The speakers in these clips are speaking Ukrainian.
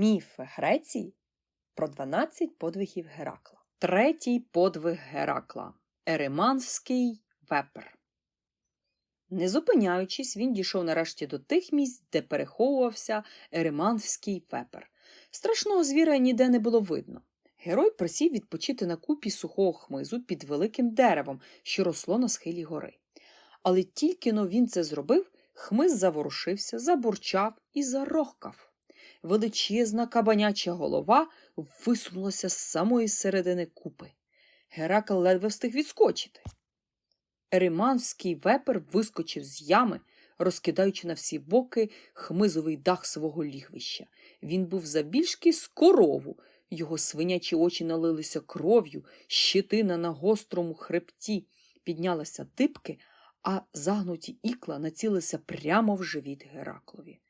Міфи Греції про 12 подвигів Геракла. Третій подвиг Геракла Ереманський вепер. Не зупиняючись, він дійшов нарешті до тих місць, де переховувався Ереманський вепер. Страшного звіра ніде не було видно. Герой присів відпочити на купі сухого хмизу під великим деревом, що росло на схилі гори. Але тільки но він це зробив, хмиз заворушився, забурчав і зарохкав. Величезна кабаняча голова висунулася з самої середини купи. Геракл ледве встиг відскочити. Ериманський вепер вискочив з ями, розкидаючи на всі боки хмизовий дах свого лігвища. Він був забільшки з корову, його свинячі очі налилися кров'ю, щитина на гострому хребті піднялася типки, а загнуті ікла націлилися прямо в живіт Гераклові.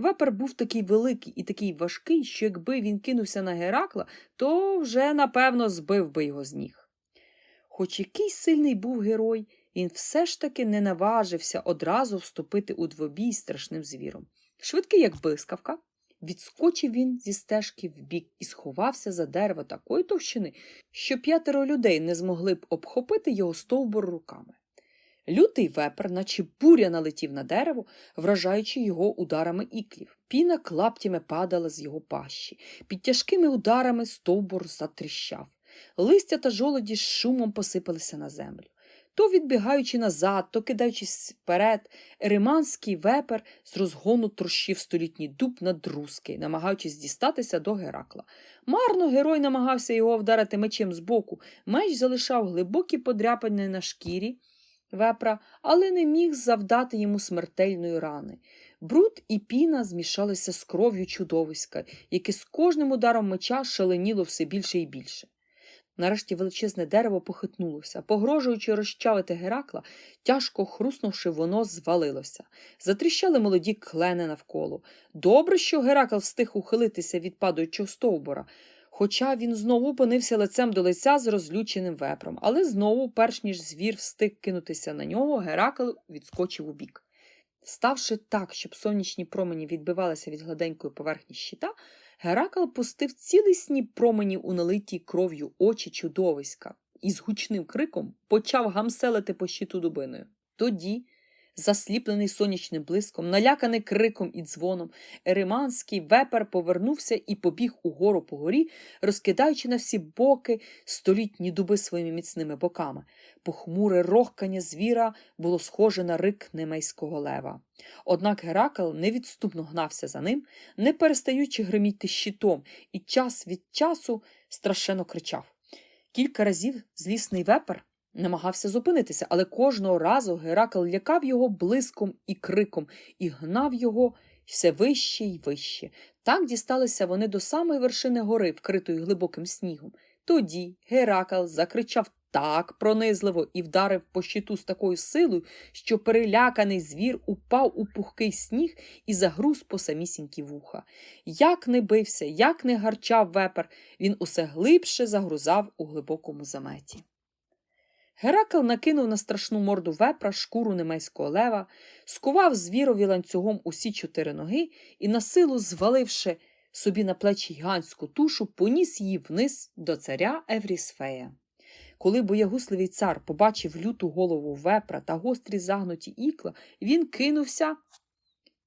Вепер був такий великий і такий важкий, що якби він кинувся на Геракла, то вже, напевно, збив би його з ніг. Хоч який сильний був герой, він все ж таки не наважився одразу вступити у двобій страшним звіром. Швидкий, як блискавка, відскочив він зі стежки вбік і сховався за дерево такої товщини, що п'ятеро людей не змогли б обхопити його стовбур руками. Лютий вепер, наче буря налетів на дерево, вражаючи його ударами іклів. Піна клаптями падала з його пащі. Під тяжкими ударами стовбур затріщав. Листя та жолоді з шумом посипалися на землю. То відбігаючи назад, то кидаючись вперед, ериманський вепер з розгону трощив столітній дуб на друзки, намагаючись дістатися до Геракла. Марно герой намагався його вдарити мечем збоку. Меч залишав глибокі подряпини на шкірі вепра, але не міг завдати йому смертельної рани. Бруд і піна змішалися з кров'ю чудовиська, яке з кожним ударом меча шаленіло все більше і більше. Нарешті величезне дерево похитнулося, погрожуючи розчавити Геракла, тяжко хруснувши, воно звалилося. Затріщали молоді клени навколо. Добре, що Геракл встиг ухилитися від падаючого стовбура, хоча він знову опинився лицем до лиця з розлюченим вепром, але знову, перш ніж звір встиг кинутися на нього, Геракл відскочив у бік. Ставши так, щоб сонячні промені відбивалися від гладенької поверхні щита, Геракл пустив цілий сніп променів у налиті кров'ю очі чудовиська і з гучним криком почав гамселити по щиту дубиною. Тоді, засліплений сонячним блиском, наляканий криком і дзвоном, ериманський вепер повернувся і побіг угору по горі, розкидаючи на всі боки столітні дуби своїми міцними боками. Похмуре рохкання звіра було схоже на рик немейського лева. Однак Геракл невідступно гнався за ним, не перестаючи гриміти щитом, і час від часу страшенно кричав. Кілька разів злісний вепер намагався зупинитися, але кожного разу Геракл лякав його блиском і криком і гнав його все вище й вище. Так дісталися вони до самої вершини гори, вкритої глибоким снігом. Тоді Геракл закричав так пронизливо і вдарив по щиту з такою силою, що переляканий звір упав у пухкий сніг і загруз по самісінькі вуха. Як не бився, як не гарчав вепер, він усе глибше загрузав у глибокому заметі. Геракл накинув на страшну морду вепра шкуру немейського лева, скував звірові ланцюгом усі чотири ноги і, на силу зваливши собі на плечі гігантську тушу, поніс її вниз до царя Еврісфея. Коли боягусливий цар побачив люту голову вепра та гострі загнуті ікла, він кинувся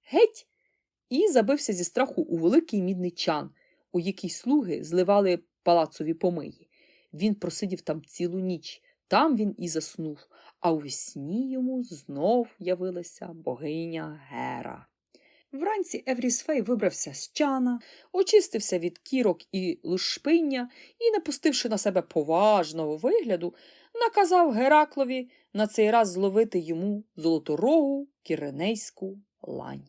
геть і забився зі страху у великий мідний чан, у який слуги зливали палацові помиї. Він просидів там цілу ніч. Там він і заснув, а у сні йому знов явилася богиня Гера. Вранці Еврісфей вибрався з чана, очистився від кірок і лушпиння і, напустивши на себе поважного вигляду, наказав Гераклові на цей раз зловити йому золоторогу кіренейську лань.